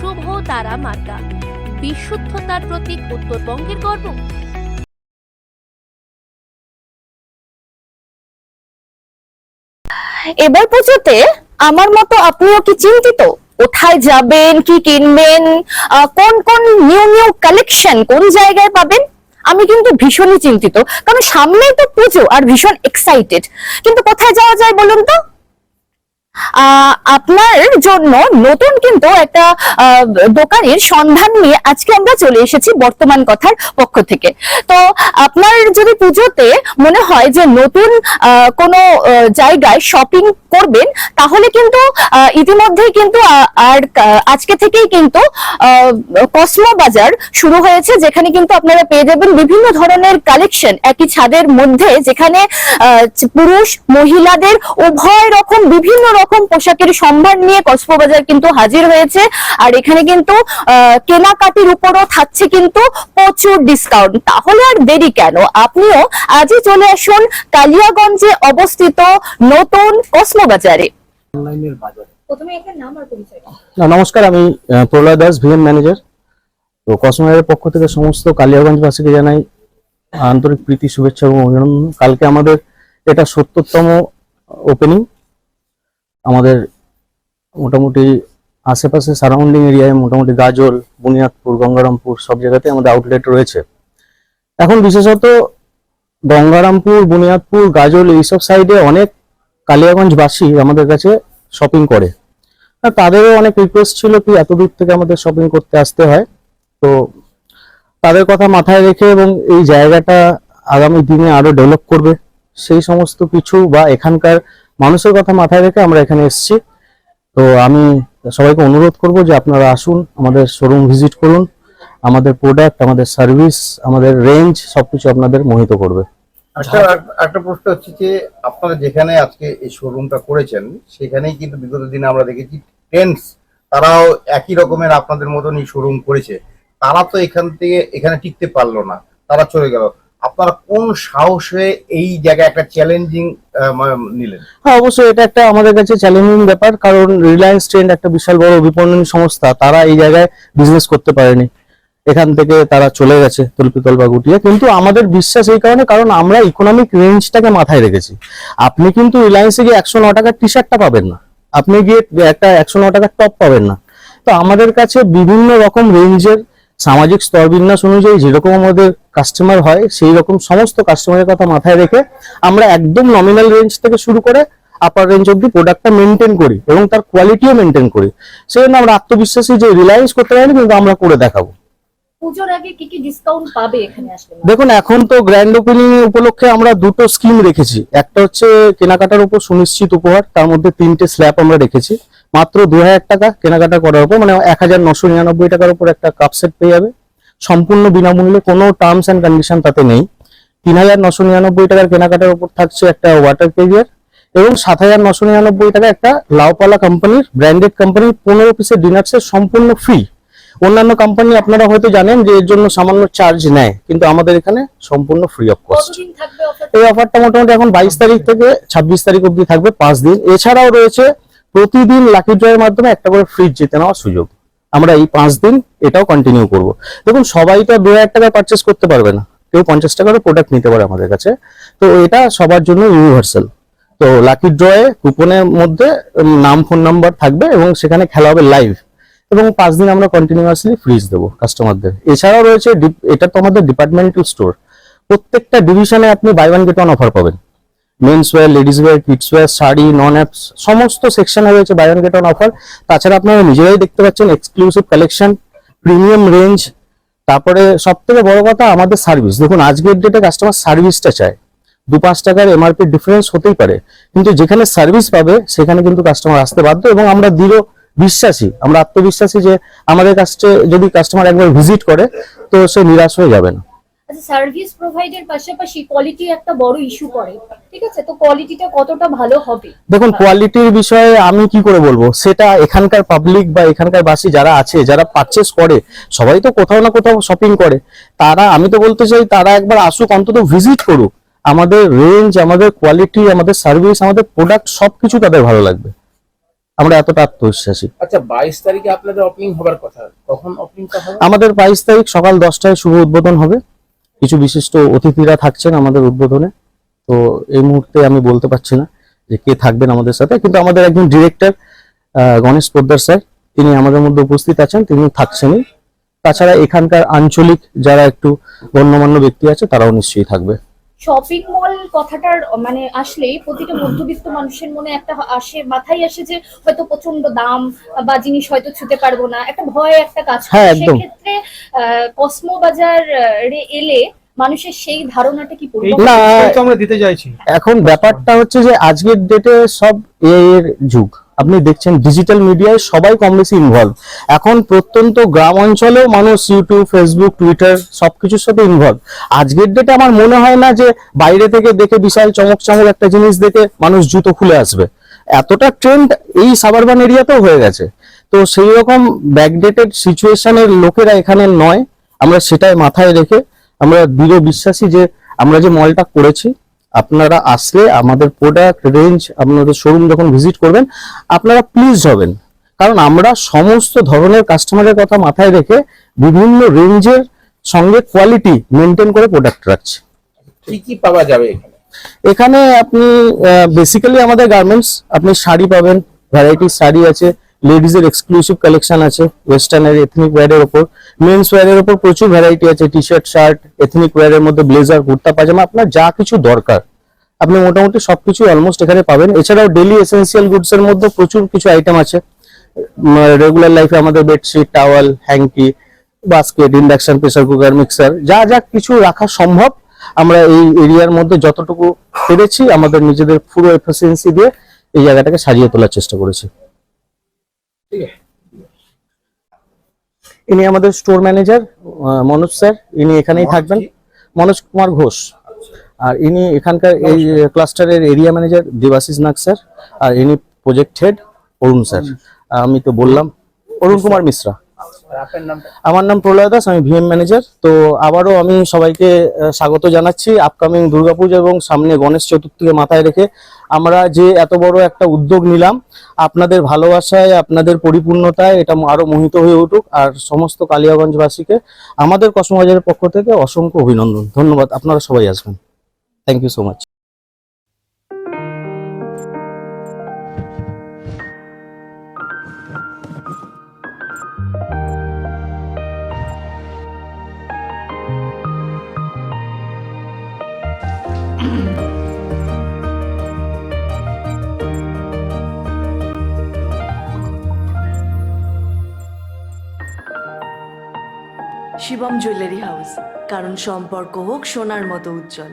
শুভ তারা মার্কা বিশুদ্ধতার প্রতীক উত্তরবঙ্গের গর্ব। এবার পুজোতে আমার মতো আপনিও কি চিন্তিত? কোথায় যাবেন, কি কিনবেন কোন কোন নিউ নিউ কালেকশন কোন জায়গায় পাবেন? আমি কিন্তু ভীষণই চিন্তিত। কারণ সামনেই তো পুজো আর ভীষণ এক্সাইটেড কিন্তু কোথায় যাওয়া যায় বলুন তো? আপনার জন্য নতুন কিন্তু একটা দোকানের সন্ধান নিয়ে আজকে আমরা চলে এসেছি বর্তমান কথার পক্ষ থেকে। তো আপনার যদি পুজোতে মনে হয় যে নতুন কোনো জায়গায় শপিং করবেন তাহলে কিন্তু আহ, ইতিমধ্যেই কিন্তু আর আজকে থেকেই কিন্তু কসমো বাজার শুরু হয়েছে যেখানে কিন্তু আপনারা পেয়ে যাবেন বিভিন্ন ধরনের কালেকশন একই ছাদের মধ্যে যেখানে পুরুষ মহিলাদের উভয় রকম বিভিন্ন রকম পোশাকের সম্ভার নিয়ে কক্সবাজার কিন্তু হাজির হয়েছে। আর এখানে কিন্তু আহ, কেনাকাটির উপরও থাকছে কিন্তু প্রচুর ডিসকাউন্ট তাহলে আর দেরি কেন? আপনিও আজই চলে আসুন কালিয়াগঞ্জে অবস্থিত নতুন কসমোবাজারে বাজারে। প্রথমে একটা নাম আর পরিচয় না, নমস্কার আমি প্রলয় দাস ভিএম ম্যানেজার। তো কসমোয়ের পক্ষ থেকে সমস্ত কালিয়াগঞ্জবাসীকে জানাই আন্তরিক প্রীতি শুভেচ্ছা এবং অভিনন্দন। কালকে আমাদের এটা সত্তরতম ওপেনিং আমাদের মোটামুটি আশেপাশে সারাউন্ডিং এরিয়ায় মোটামুটি গাজল, বুনিয়াদপুর, গঙ্গারামপুর সব জায়গাতে আমাদের আউটলেট রয়েছে। এখন বিশেষত গঙ্গারামপুর, বুনিয়াদপুর, গাজল এইসব সাইডে অনেক কালিয়াগঞ্জবাসী আমাদের কাছে শপিং করে। আর তাদেরও অনেক রিকোয়েস্ট ছিল কি এত দূর থেকে আমাদের শপিং করতে আসতে হয়। তো তাদের কথা মাথায় রেখে এবং এই জায়গাটা আগামী দিনে আরও ডেভেলপ করবে। সেই সমস্ত কিছু বা এখানকার মানুষের কথা মাথায় রেখে আমরা এখানে এসেছি। তো আমি সবাইকে অনুরোধ করব যে আপনারা আসুন, আমাদের শোরুম ভিজিট করুন। আমাদের প্রোডাক্ট আমাদের সার্ভিস আমাদের রেঞ্জ সবকিছু আপনাদের মোহিত করবে। একটা একটা প্রশ্ন হচ্ছে যে আপনারা যেখানে আজকে এই শোরুমটা করেছেন, সেখানেই কিন্তু বিগত দিনে আমরা দেখেছি ট্রেন্ডস তারাও একই রকমের আপনাদের মতনই শোরুম করেছে। তারা তো এখান থেকে, এখানে টিকতে পারল না, তারা চলে গেল। আপনারা কোন সাহসে এই জায়গায় একটা চ্যালেঞ্জিং নিলেন? হ্যাঁ অবশ্যই এটা একটা আমাদের কাছে চ্যালেঞ্জিং ব্যাপার, কারণ রিলায়েন্স ট্রেন্ড একটা বিশাল বড় বিপণন সংস্থা, তারা এই জায়গায় বিজনেস করতে পারেনি। এখান থেকে তারা চলে গেছে, তল্পিতল বা গুটিয়ে। কিন্তু আমাদের বিশ্বাস এই কারণে, কারণ আমরা ইকোনমিক রেঞ্জটাকে মাথায় রেখেছি। আপনি কিন্তু রিলায়েন্সে গিয়ে একশো ন টাকার টি শার্টটা পাবেন না। আপনি গিয়ে একটা একশো ন টাকার টপ পাবেন না। তো আমাদের কাছে বিভিন্ন রকম রেঞ্জের সামাজিক স্তর বিন্যাস অনুযায়ী যেরকম আমাদের কাস্টমার হয় সেই রকম সমস্ত কাস্টমারের কথা মাথায় রেখে আমরা একদম নমিনাল রেঞ্জ থেকে শুরু করে আপার রেঞ্জ অব্দি প্রোডাক্টটা মেনটেন করি এবং তার কোয়ালিটিও মেনটেন করি। সেই জন্য আমরা আত্মবিশ্বাসী যে রিলায়েন্স করতে পারি কিন্তু আমরা করে দেখাবো। দেখুন এখন তো গ্র্যান্ড ওপেনিং উপলক্ষে আমরা দুটো স্কিম রেখেছি। একটা হচ্ছে কেনাকাটার উপর সুনিশ্চিত উপহার তার মধ্যে তিনটে স্ল্যাব আমরা রেখেছি। মাত্র দু হাজার টাকা কেনাকাটা করার উপর মানে এক হাজার নশো নিরানব্বই টাকার উপর একটা কাপ সেট পেয়ে যাবে। সম্পূর্ণ বিনামূল্যে কোনো টার্মস অ্যান্ড কন্ডিশন তাতে নেই। তিন হাজার নশো নিরানব্বই টাকার কেনাকাটার উপর থাকছে একটা ওয়াটার কেরিয়ার এবং সাত হাজার নশো নিরানব্বই টাকা একটা লাউপালা কোম্পানির ব্র্যান্ডেড কোম্পানির পনেরো পিসের ডিনার সেট সম্পূর্ণ ফ্রি অন্যান্য কোম্পানি আপনারা হয়তো জানেন যে এর জন্য সামান্য চার্জ নেয় কিন্তু আমাদের এখানে সম্পূর্ণ ফ্রি অফ কস্ট এই অফারটা মোটামুটি এখন বাইশ তারিখ থেকে ছাব্বিশ তারিখ অব্দি থাকবে পাঁচ দিন। এছাড়াও রয়েছে প্রতিদিন লাকি ড্রয়ের মাধ্যমে একটা করে ফ্রিজ জিতে নেওয়ার সুযোগ। আমরা এই পাঁচ দিন এটাও কন্টিনিউ করব। দেখুন, সবাই তো দু হাজার টাকায় পারচেস করতে পারবে না। কেউ পঞ্চাশ টাকারও প্রোডাক্ট নিতে পারে আমাদের কাছে। তো এটা সবার জন্য ইউনিভার্সাল তো লাকি ড্রয়ে কুপনের মধ্যে নাম ফোন নাম্বার থাকবে এবং সেখানে খেলা হবে লাইভ এবং পাঁচ দিন আমরা কন্টিনিউয়াসলি ফ্রিজ দেবো কাস্টমারদের এছাড়াও রয়েছে এটা তো আমাদের ডিপার্টমেন্টাল স্টোর প্রত্যেকটা ডিভিশনে আপনি buy one get one offer পাবেন। Men's wear ladies wear kids wear sari নন অ্যাপস সমস্ত সেকশনে রয়েছে buy one get one offer তাছাড়া আপনারা নিজেরাই দেখতে পাচ্ছেন এক্সক্লুসিভ কালেকশন প্রিমিয়াম রেঞ্জ তারপরে সব থেকে বড় কথা আমাদের সার্ভিস দেখুন, আজকের ডেটে কাস্টমার সার্ভিসটা চায়। দু পাঁচ টাকার এমআরপি ডিফারেন্স হতেই পারে। কিন্তু যেখানে সার্ভিস পাবে, সেখানে কিন্তু কাস্টমার আসতে বাধ্য এবং আমরা দৃঢ় বিশ্বাসী। আমরা আত্মবিশ্বাসী যে আমাদের কাছে যদি কাস্টমার একবার ভিজিট করে, তো সে নিরাশ হয়ে যাবে না। আচ্ছা সার্ভিস প্রোভাইডের পাশাপাশি কোয়ালিটি একটা বড় ইস্যু করে ঠিক আছে? তো কোয়ালিটিটা কতটা ভালো হবে? দেখুন কোয়ালিটির বিষয়ে আমি কি করে বলব? সেটা এখানকার পাবলিক বা এখানকার বাসী যারা আছে যারা পারচেস করে সবাই তো কোথাও না কোথাও শপিং করে। তারা আমি তো বলতে চাই তারা একবার আসুক অন্তত ভিজিট করুক। আমাদের রেঞ্জ আমাদের কোয়ালিটি আমাদের সার্ভিস আমাদের প্রোডাক্ট সবকিছু তাদের ভালো লাগবে। আমরা এতটা আত্মবিশ্বাসী। আচ্ছা বাইশ তারিখে আপনাদের ওপেনিং হবার কথা কখন ওপেনিংটা হবে? আমাদের বাইশ তারিখ সকাল দশটায় শুভ উদ্বোধন হবে। কিছু বিশিষ্ট অতিথিরা থাকছেন আমাদের উদ্বোধনে। তো এই মুহূর্তে আমি বলতে পারছি না যে কে থাকবেন আমাদের সাথে, কিন্তু আমাদের একজন ডিরেক্টর গণেশ পোদ্দার স্যার, তিনি আমাদের মধ্যে উপস্থিত আছেন তিনি থাকছেনই। তাছাড়া এখানকার আঞ্চলিক যারা একটু গণ্যমান্য ব্যক্তি আছে, তারাও নিশ্চয়ই থাকবে। শপিং মল কথাটার মানে আসলেই প্রতিটা মধ্যবিত্ত মানুষের মনে একটা আসে মাথায় আসে যে হয়তো প্রচণ্ড দাম বা জিনিস হয়তো ছুতে পারব না। একটা ভয় একটা কাজ করে। হ্যাঁ, সেক্ষেত্রে কসমো বাজার রে এলে মানুষের সেই ধারণাটা কি না আমরা দিতে চাইছি। এখন ব্যাপারটা হচ্ছে যে আজকের ডেটে সব এর যুগ। আপনি দেখছেন ডিজিটাল মিডিয়ায় সবাই কম বেশি ইনভলভ এখন প্রত্যন্ত গ্রাম অঞ্চলেও মানুষ ইউটিউব ফেসবুক টুইটার সবকিছুর সাথে ইনভলভ আজকের ডেটে আমার মনে হয় না যে বাইরে থেকে দেখে বিশাল চমক চমক একটা জিনিস দেখে মানুষ জুতো খুলে আসবে। এতটা ট্রেন্ড এই সাবারবান এরিয়াতেও হয়ে গেছে। তো সেই রকম ব্যাকডেটেড সিচুয়েশনের লোকেরা এখানে নয়। আমরা সেটাই মাথায় রেখে আমরা দৃঢ় বিশ্বাসী যে আমরা যে মলটা করেছি আপনারা আসলে আমাদের প্রোডাক্ট রেঞ্জ আপনাদের শোরুম যখন ভিজিট করবেন আপনারা প্লিজ হবেন। কারণ আমরা সমস্ত ধরনের কাস্টমারের কথা মাথায় রেখে বিভিন্ন রেঞ্জের সঙ্গে কোয়ালিটি মেনটেন করে প্রোডাক্ট রাখছি। কি কি পাওয়া যাবে এখানে? এখানে আপনি বেসিক্যালি আমাদের গার্মেন্টস আপনি শাড়ি পাবেন ভ্যারাইটি শাড়ি আছে লেডিজ এর এক্সক্লুসিভ কালেকশন আছে ওয়েস্টার্ন এর এথনিক ওয়্যারের উপর মেন্স ওয়্যারের উপর প্রচুর ভ্যারাইটি আছে টি শার্ট শার্ট এথনিক ওয়্যারের মধ্যে ব্লেজার কুর্তা পাজামা আপনার যা কিছু দরকার। আপনি মোটামুটি সবকিছু অলমোস্ট এখানে পাবেন। এছাড়াও ডেলি এসেন্সিয়াল গুডস এর মধ্যে প্রচুর কিছু আইটেম আছে। রেগুলার লাইফে আমাদের bedsheet towel hanky basket induction pressure cooker mixer যা যা কিছু রাখা সম্ভব আমরা এই এরিয়ার মধ্যে যতটুকু পেরেছি আমাদের নিজেদের পুরো এফিসিয়েন্সি দিয়ে এই জায়গাটাকে সাজিয়ে তোলার চেষ্টা করেছি। ঠিক আছে। ইনি আমাদের স্টোর ম্যানেজার মনোজ স্যার ইনি এখানেই থাকবেন। মনোজ কুমার ঘোষ। আর ইনি এখানকার এই ক্লাস্টারের area manager Debashis Nag sir আর ইনি প্রজেক্ট হেড অরুণ স্যার। আমি তো বললাম অরুণ কুমার মিশ্রা। আমার নাম প্রলয় দাস আমি ভিএম ম্যানেজার তো আবারও আমি সবাইকে স্বাগত জানাচ্ছি আপকামিং দুর্গাপূজা এবং সামনে গণেশ চতুর্থীকে মাথায় রেখে। আমরা যে এত বড় একটা উদ্যোগ নিলাম আপনাদের ভালোবাসায় আপনাদের পরিপূর্ণতায় এটা আরও মোহিত হয়ে উঠুক। আর সমস্ত কালিয়াগঞ্জবাসীকে আমাদের কসমবাজারের পক্ষ থেকে অসংখ্য অভিনন্দন। ধন্যবাদ আপনারা সবাই আসবেন। Thank you so much Shivam jewellery house কারণ সম্পর্ক হোক সোনার মতো উজ্জ্বল।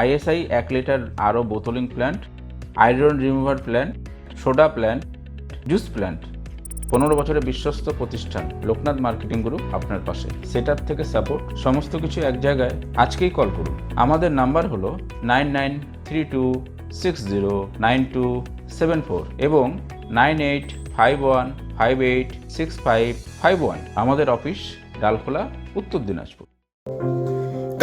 আইএসআই এক লিটার আরও bottling plant, iron remover plant, soda plant, juice plant. পনেরো বছরের বিশ্বস্ত প্রতিষ্ঠান, লোকনাথ মার্কেটিং গ্রুপ আপনার পাশে। সেট থেকে সাপোর্ট, সমস্ত কিছু এক জায়গায়, আজকেই কল করুন। আমাদের নাম্বার হলো nine nine three two six zero nine two seven four এবং nine eight five one five eight six five five one. আমাদের অফিস ডালখোলা, উত্তর দিনাজপুর।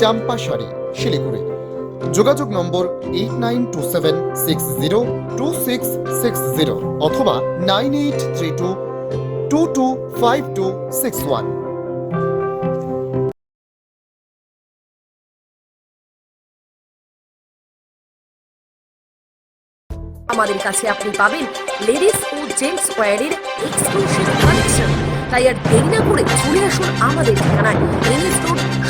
চাম্পাসারি শিলিগুড়ি। যোগাযোগ number eight nine two seven six zero two six six zero অথবা nine eight three two two two five two six one আমাদের কাছে আপনি পাবেন ladies ও gents ওয়্যারের exclusive collection তাই আর দেরি না করে চলে আসুন আমাদের ঠিকানায় এনএস রোড